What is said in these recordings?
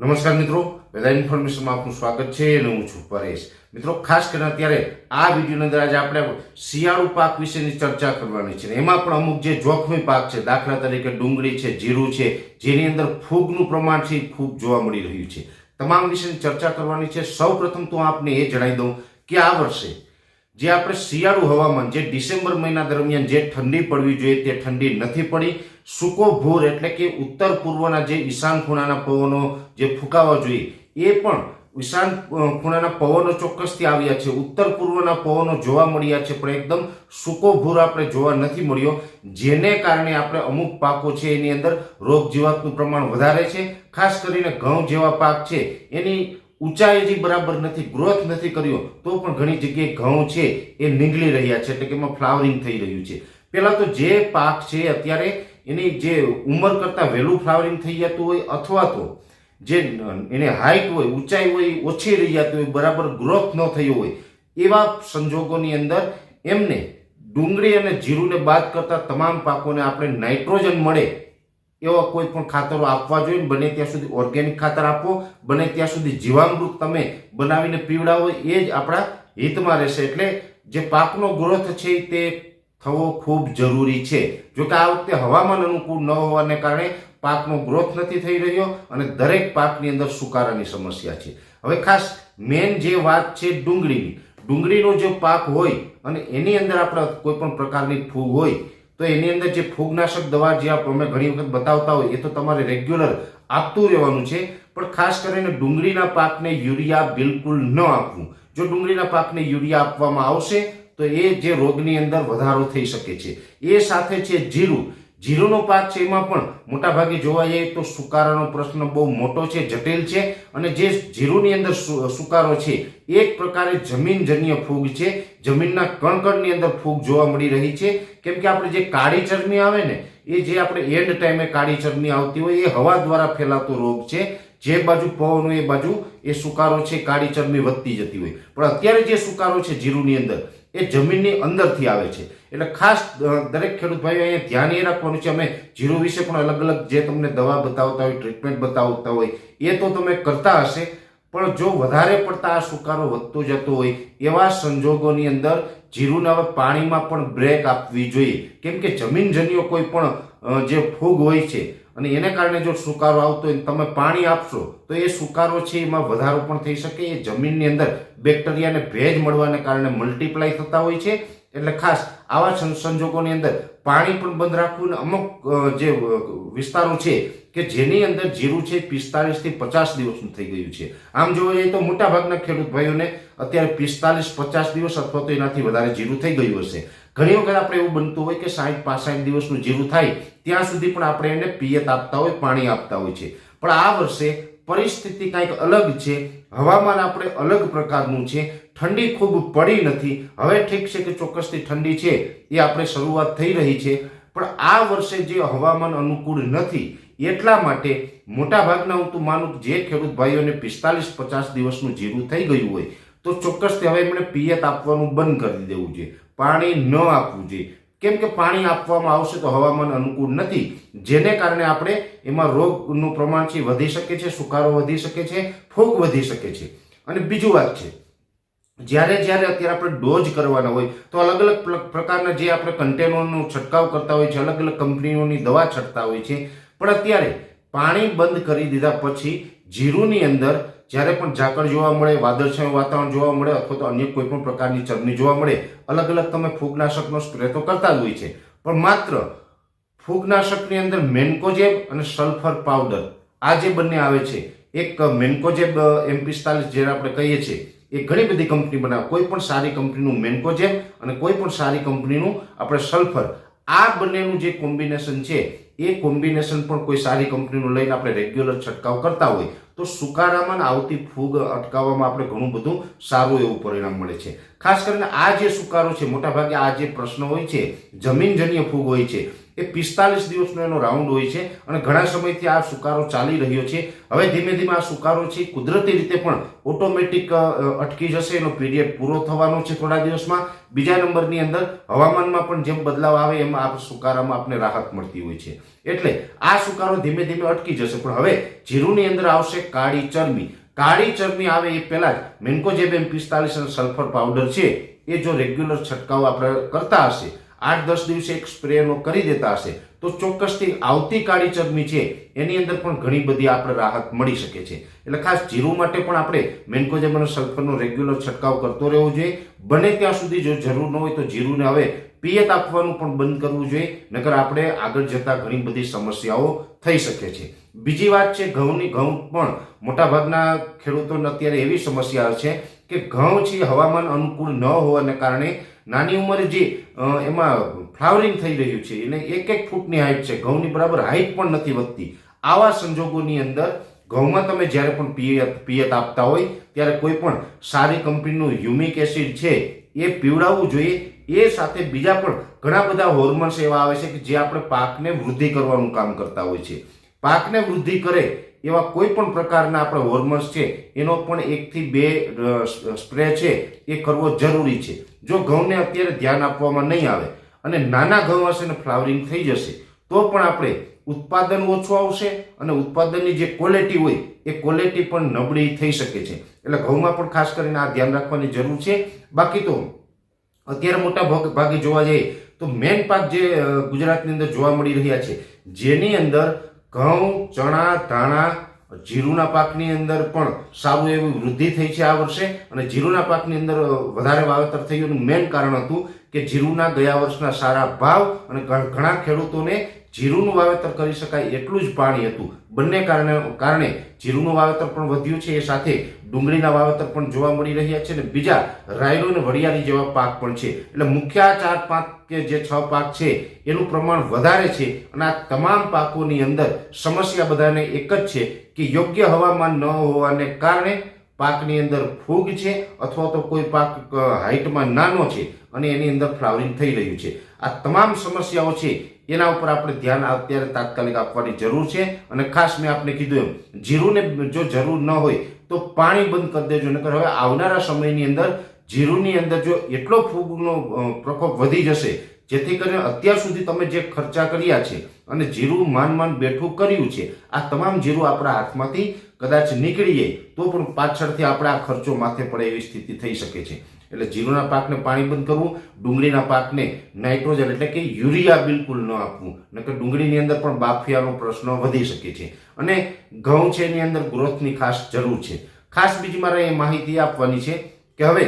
નમસ્કાર મિત્રો, વેધર ઇન્ફોર્મેશનમાં આપનું સ્વાગત છે અને હું છું પરેશ. મિત્રો, ખાસ કરીને અત્યારે આ વિડીયોની અંદર આજે આપણે શિયાળુ પાક વિશેની ચર્ચા કરવાની છે એમાં પણ અમુક જે જોખમી પાક છે, દાખલા તરીકે ડુંગળી છે, જીરું છે, જેની અંદર ફૂગનું પ્રમાણ છે ખૂબ જોવા મળી રહ્યું છે. તમામ વિશેની ચર્ચા કરવાની છે. સૌ પ્રથમ તો આપને એ જણાવી દઉં કે આ વર્ષે જે આપણે શિયાળુ હવામાન જે ડિસેમ્બર મહિના દરમિયાન જે ઠંડી પડવી જોઈએ તે ઠંડી નથી પડી. સૂકો ભૂર એટલે કે ઉત્તર પૂર્વના જે ઈશાન ખૂણાના પવનો જે ફૂંકાવા જોઈએ, એ પણ ઈશાન ખૂણાના પવનો ચોક્કસથી આવ્યા છે. ઉત્તર પૂર્વના પવનો જોવા મળ્યા છે, પણ એકદમ સૂકો ભૂર આપણે જોવા નથી મળ્યો. જેને કારણે આપણે અમુક પાકો છે, એની અંદર રોગ જીવાતનું પ્રમાણ વધારે છે. ખાસ કરીને ઘઉં જેવા પાક છે, એની ઊંચાઈ હજી બરાબર નથી ગ્રોથ નથી કર્યો, તો પણ ઘણી જગ્યાએ ઘઉં છે, એ નીકળી રહ્યા છે, એટલે કે એમાં ફ્લાવરિંગ થઈ રહ્યું છે. પહેલા તો જે પાક છે, અત્યારે એની જે ઉંમર કરતાં વહેલું ફ્લાવરિંગ થઈ જતું હોય અથવા તો જે એને હાઇટ હોય, ઊંચાઈ હોય, ઓછી રહી જતી હોય, બરાબર ગ્રોથ ન થયો હોય, એવા સંજોગોની અંદર એમને ડુંગળી અને જીરુને બાદ કરતાં તમામ પાકોને આપણે નાઇટ્રોજન મળે એવા કોઈ પણ ખાતરો આપવા જોઈએ. બને ત્યાં સુધી ઓર્ગેનિક ખાતર આપો, બને ત્યાં સુધી જીવામૃત તમે બનાવીને પીવડાવો, એ જ આપણા હિતમાં રહેશે. એટલે જે પાકનો ગ્રોથ છે, તે થવો ખૂબ જરૂરી છે. જો કે આ વખતે હવામાન અનુકૂળ ન હોવાને કારણે પાકનો ગ્રોથ નથી થઈ રહ્યો અને દરેક પાકની અંદર સુકારાની સમસ્યા છે. હવે ખાસ મેન જે વાત છે ડુંગળીની. ડુંગળીનો જે પાક હોય અને એની અંદર આપણે કોઈ પણ પ્રકારની ફૂગ હોય, તો એની અંદર જે ફૂગનાશક દવા જે આપ- અમે ઘણી વખત બતાવતા હોય, એ તો તમારે રેગ્યુલર આપતું રહેવાનું છે. પણ ખાસ કરીને ડુંગળીના પાકને યુરિયા બિલકુલ ન આપવું. જો ડુંગળીના પાકને યુરિયા આપવામાં આવશે તો એ જે રોગની અંદર વધારો થઈ શકે છે. એ સાથે છે જીરું. જીરુંનો પાક છે એમાં પણ મોટાભાગે જોવા જઈએ તો સુકારાનો પ્રશ્ન બહુ મોટો છે, જટિલ છે અને જે જીરુંની અંદર સુકારો છે, એક પ્રકારે જમીનજન્ય ફૂગ છે. જમીનના કણકણની અંદર ફૂગ જોવા મળી રહી છે. કેમ કે આપણે જે કાળી ચરમી આવે ને, એ જે આપણે એન્ડ ટાઈમે કાળી ચરમી આવતી હોય, એ હવા દ્વારા ફેલાતો રોગ છે. જે બાજુ પવન એ બાજુ એ સુકારો છે, કાળી ચરમી વધતી જતી હોય. પણ અત્યારે જે સુકારો છે જીરુની અંદર એ જમીનની અંદરથી આવે છે. એટલે ખાસ દરેક ખેડૂત ભાઈઓ અહીંયા ધ્યાન એ રાખવાનું છે, અમે જીરો વિશે પણ અલગ અલગ જે તમને દવા બતાવતા હોય ટ્રીટમેન્ટ બતાવતા હોય, એ તો તમે કરતા હશે. પણ જો વધારે પડતા આ સુકારો વધતો જતો હોય, એવા સંજોગોની અંદર જીરુના પાણીમાં પણ બ્રેક આપવી જોઈએ. કેમ કે જમીનજન્ય કોઈ પણ જે ફૂગ હોય છે અને એને કારણે જો સુકારો આવતો હોય તમે પાણી આપશો, તો એ સુકારો છે એમાં વધારો પણ થઈ શકે. એ જમીનની અંદર બેક્ટેરિયાને ભેજ મળવાને કારણે મલ્ટીપ્લાય થતા હોય છે. એટલે ખાસ આવા સંજોગોની અંદર પાણી પણ બંધ રાખવું અને અમુક જે વિસ્તારો છે કે જેની અંદર જીરું છે પિસ્તાલીસથી પચાસ દિવસનું થઈ ગયું છે. આમ જોવા જઈએ તો મોટાભાગના ખેડૂત ભાઈઓને અત્યારે પિસ્તાલીસ, પચાસ દિવસ અથવા તો એનાથી વધારે જીરું થઈ ગયું હશે. ઘણી વખત આપણે એવું બનતું હોય કે સાઠ પાસાઠ દિવસનું જીરું થાય, ત્યાં સુધી પણ આપણે એને પિયત આપતા હોય, પાણી આપતા હોય છે. પણ આ વર્ષે પરિસ્થિતિ કંઈક અલગ છે, હવામાન આપણે અલગ પ્રકારનું છે, ઠંડી ખૂબ પડી નથી, હવે ઠીક છે કે ચોક્કસથી ઠંડી છે, એ આપણે શરૂઆત થઈ રહી છે, પણ આ વર્ષે જે હવામાન અનુકૂળ નથી, એટલા માટે મોટા ભાગના હું તો માનું જે ખેડૂત ભાઈઓને પિસ્તાલીસ પચાસ દિવસનું જીરું થઈ ગયું હોય, તો ચોક્કસથી હવે એમણે પિયત આપવાનું બંધ કરી દેવું જોઈએ. પાણી ન આપવું જોઈએ. કેમ કે પાણી આપવામાં આવશે તો હવામાન અનુકૂળ નથી. જેને કારણે આપણે એમાં રોગનું પ્રમાણ છે વધી શકે છે, સુકારો વધી શકે છે ફૂગ વધી શકે છે. અને બીજું વાત છે, જ્યારે જ્યારે અત્યારે આપણે ડોઝ કરવાના હોય, તો અલગ અલગ પ્રકારના જે આપણે કન્ટેનરનો છંટકાવ કરતા હોય છે, અલગ અલગ કંપનીઓની દવા છંટતા હોય છે, પણ અત્યારે પાણી બંધ કરી દીધા પછી જીરુની અંદર જ્યારે પણ ઝાકળ જોવા મળે, વાદળછાયું વાતાવરણ જોવા મળે અથવા તો અન્ય કોઈ પણ પ્રકારની ચરણી જોવા મળે અલગ અલગ તમે ફૂગનાશકનો સ્પ્રે તો કરતા જ હોય છે. પણ માત્ર ફૂગનાશકની અંદર મેન્કોજેબ અને સલ્ફર પાવડર, આ જે બંને આવે છે, એક મેન્કોજેબ એમ પિસ્તાલીસ જેને આપણે કહીએ છીએ, એ ઘણી બધી કંપની બનાવે. કોઈ પણ સારી કંપનીનું મેન્કોજેબ અને કોઈ પણ સારી કંપનીનું આપણે સલ્ફર, આ બંનેનું જે કોમ્બિનેશન છે એ કોમ્બિનેશન પણ કોઈ સારી કંપનીનું લઈને આપણે રેગ્યુલર છંટકાવ કરતા હોય, તો સુકારામાં આવતી ફૂગ અટકાવવામાં આપણે ઘણું બધું સારું એવું પરિણામ મળે છે. ખાસ કરીને આ જે સુકારો છે, મોટાભાગે આ જે પ્રશ્ન હોય છે, જમીનજન્ય ફૂગ હોય છે એ પિસ્તાલીસ દિવસનો એનો રાઉન્ડ હોય છે અને ઘણા સમયથી આ સુકારો ચાલી રહ્યો છે. હવે ધીમે ધીમે આ સુકારો છે કુદરતી રીતે પણ ઓટોમેટિક અટકી જશે. એનો પીરિયડ પૂરો થવાનો છે થોડા દિવસમાં. બીજા નંબરની અંદર હવામાનમાં પણ જેમ બદલાવ આવે એમ આ સુકારામાં આપણે રાહત મળતી હોય છે. એટલે આ સુકારો ધીમે ધીમે અટકી જશે. પણ હવે જીરુની અંદર આવશે કાળી ચરબી. કાળી ચરબી આવે એ પહેલાં જ મેન્કોજેબેમ પિસ્તાલીસ અને સલ્ફર પાવડર છે એ જો રેગ્યુલર છંટકાવ આપણે કરતા હશે આઠ દસ દિવસે એક સ્પ્રેનો કરી દેતા હશે. તો ચોક્કસથી આવતી કાળી ચરબી છે, એની અંદર પણ ઘણી બધી આપણે રાહત મળી શકે છે. એટલે ખાસ જીરું માટે પણ આપણે મેન્કોજેમ અને સલ્ફરનો રેગ્યુલર છંટકાવ કરતો રહેવો જોઈએ. બને ત્યાં સુધી જો જરૂર ન હોય તો જીરુંને હવે પિયત આપવાનું પણ બંધ કરવું જોઈએ. નકર આપણે આગળ જતા ઘણી બધી સમસ્યાઓ થઈ શકે છે. બીજી વાત છે, ઘઉંની ઘઉં પણ મોટાભાગના ખેડૂતોને અત્યારે એવી સમસ્યા છે કે ઘઉં છે હવામાન અનુકૂળ ન હોવાને કારણે નાની ઉંમરે જે એમાં ફ્લાવરિંગ થઈ રહ્યું છે, એને એક એક ફૂટની હાઈટ છે, ઘઉંની બરાબર હાઈટ પણ નથી વધતી. આવા સંજોગોની અંદર ઘઉંમાં તમે જ્યારે પણ પિયત પિયત આપતા હોય, ત્યારે કોઈ પણ સારી કંપનીનું હ્યુમિક એસિડ છે એ પીવડાવવું જોઈએ. એ સાથે બીજા પણ ઘણા બધા હોર્મોન્સ એવા આવે છે કે જે આપણે પાકને વૃદ્ધિ કરવાનું કામ કરતા હોય છે. પાકને વૃદ્ધિ કરે એવા કોઈ પણ પ્રકારના આપણે હોર્મોન્સ છે, એનો પણ એકથી બે સ્પ્રે છે, એ કરવો જરૂરી છે. જો ઘઉંને અત્યારે ધ્યાન આપવામાં નહીં આવે અને નાના ઘઉં હશે ને ફ્લાવરિંગ થઈ જશે, તો પણ આપણે ઉત્પાદન ઓછું આવશે અને ઉત્પાદનની જે ક્વોલિટી હોય, એ ક્વોલિટી પણ નબળી થઈ શકે છે. એટલે ઘઉંમાં પણ ખાસ કરીને આ ધ્યાન રાખવાની જરૂર છે. બાકી તો અત્યારે મોટા ભાગ, ભાગે જોવા જઈએ તો મેન પાક જે ગુજરાતની અંદર જોવા મળી રહ્યા છે, જેની અંદર ઘઉં, ચણા, ધાણા, જીરુના પાકની અંદર પણ સારું એવી વૃદ્ધિ થઈ છે આ વર્ષે અને જીરુના પાકની અંદર વધારે વાવેતર થયું મેન કારણ હતું કે જીરુના ગયા વર્ષના સારા ભાવ અને ઘણા ખેડૂતોને જીરુનું વાવેતર કરી શકાય એટલું જ પાણી હતું. બંને કારણે કારણે જીરુનું વાવેતર પણ વધ્યું છે. એ સાથે ડુંગળીના વાવેતર પણ જોવા મળી રહ્યા છે અને બીજા રાયડો અને વરિયાળી જેવા પાક પણ છે. એટલે મુખ્ય ચાર પાંચ કે જે છ પાક છે, એનું પ્રમાણ વધારે છે અને આ તમામ પાકોની અંદર સમસ્યા બધાને એક જ છે કે યોગ્ય હવામાન ન હોવાને કારણે પાકની અંદર ફૂગ છે અથવા તો કોઈ પાક હાઇટમાં નાનો છે અને એની અંદર ફ્લાવરિંગ થઈ રહ્યું છે. આ તમામ સમસ્યાઓ છે એના ઉપર આપણે ધ્યાન અત્યારે તાત્કાલિક આપવાની જરૂર છે અને ખાસ મેં આપને કીધું એમ, જીરુંને જો જરૂર ન હોય તો પાણી બંધ કરી દેજો, નકર હવે આવનારા સમયની અંદર જીરુંની અંદર જો એટલો ફૂગનો પ્રકોપ વધી જશે, જેથી કરીને અત્યાર સુધી તમે જે ખર્ચા કર્યા છે અને જીરું માન માન બેઠું કર્યું છે, આ તમામ જીરું આપણા હાથમાંથી કદાચ નીકળી જાય તો પણ પાછળથી આપણે આ ખર્ચો માથે પડે એવી સ્થિતિ થઈ શકે છે. એટલે જીરુના પાકને પાણી બંધ કરવું, ડુંગળીના પાકને નાઇટ્રોજન એટલે કે યુરિયા બિલકુલ ન આપવું. નકર ડુંગળીની અંદર પણ બાફિયાનો પ્રશ્ન વધી શકે છે. અને ઘઉં છે એની અંદર ગ્રોથની ખાસ જરૂર છે. ખાસ બીજી મારે એ માહિતી આપવાની છે કે હવે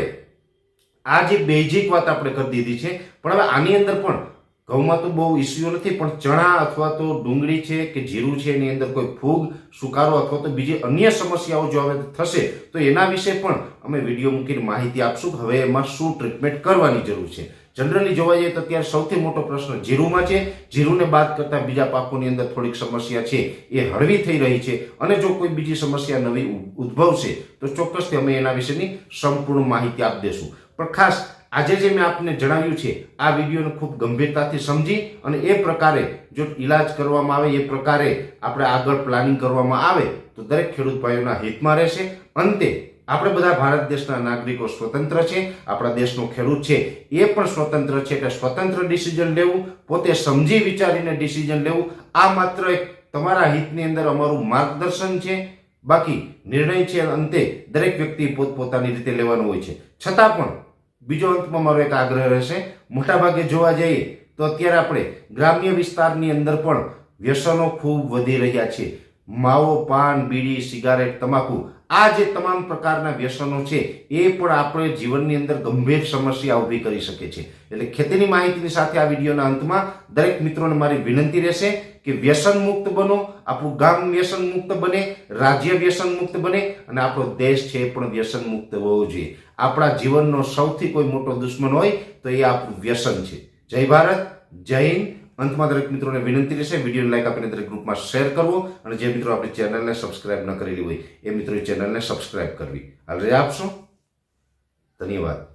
આ જે બેઝિક વાત આપણે કરી દીધી છે, પણ હવે આની અંદર પણ ઘઉંમાં તો બહુ ઇસ્યુ નથી, પણ ચણા અથવા તો ડુંગળી છે કે જીરું છે, એની અંદર કોઈ ફૂગ, સુકારો અથવા તો બીજી અન્ય સમસ્યાઓ જો હવે થશે, તો એના વિશે પણ અમે વીડિયો મૂકીને માહિતી આપશું. હવે એમાં શું ટ્રીટમેન્ટ કરવાની જરૂર છે? જનરલી જોવા જઈએ તો અત્યારે સૌથી મોટો પ્રશ્ન જીરુમાં છે. જીરુને બાદ કરતા બીજા પાકોની અંદર થોડીક સમસ્યા છે, એ હળવી થઈ રહી છે, અને જો કોઈ બીજી સમસ્યા નવી ઉદ્ભવશે, તો ચોક્કસથી અમે એના વિશેની સંપૂર્ણ માહિતી આપી દેશું. પણ ખાસ આજે જે મેં આપને જણાવ્યું છે, આ વિડીયોને ખૂબ ગંભીરતાથી સમજી અને એ પ્રકારે જો ઈલાજ કરવામાં આવે, એ પ્રકારે આપણે આગળ પ્લાનિંગ કરવામાં આવે, તો દરેક ખેડૂત ભાઈઓના હિતમાં રહેશે. અંતે, આપણે બધા ભારત દેશના નાગરિકો સ્વતંત્ર છે, આપણા દેશનો ખેડૂત છે, એ પણ સ્વતંત્ર છે એટલે સ્વતંત્ર ડિસિઝન લેવું, પોતે સમજી વિચારીને ડિસિઝન લેવું, આ માત્ર એક તમારા હિતની અંદર અમારું માર્ગદર્શન છે. બાકી, નિર્ણય છે અંતે દરેક વ્યક્તિ પોતપોતાની રીતે લેવાનો હોય છે. છતાં પણ બીજો અંતમાં મારો એક આગ્રહ રહેશે. મોટાભાગે જોવા જઈએ તો અત્યારે આપણે ગ્રામ્ય વિસ્તારની અંદર પણ વ્યસનો ખૂબ વધી રહ્યા છે. માવો, પાન, બીડી, સિગારેટ, તમાકુ આ જે તમામ પ્રકારના વ્યસનો છે, એ પણ આપણે જીવનની અંદર ગંભીર સમસ્યા ઊભી કરી શકે છે. એટલે ખેતીની માહિતીની સાથે આ વિડીયોના અંતમાં દરેક મિત્રોને મારી વિનંતી રહેશે કે વ્યસન મુક્ત બનો, આપણું ગામ વ્યસન મુક્ત બને, રાજ્ય વ્યસન મુક્ત બને, અને આપણો દેશ છે એ પણ વ્યસન મુક્ત હોવો જોઈએ. આપણા જીવનનો સૌથી કોઈ મોટો દુશ્મન હોય તો એ આપણું વ્યસન છે. જય ભારત, જય હિન્દ અંતમાં દરેક મિત્રોને વિનંતી રહેશે, વિડીયોને લાઈક આપીને દરેક ગ્રુપમાં શેર કરવો અને જે મિત્રો આપણી ચેનલને સબસ્ક્રાઇબ ન કરેલી હોય, એ મિત્રો ચેનલને સબસ્ક્રાઇબ કરવી. હાલ રજા આપશો? ધન્યવાદ.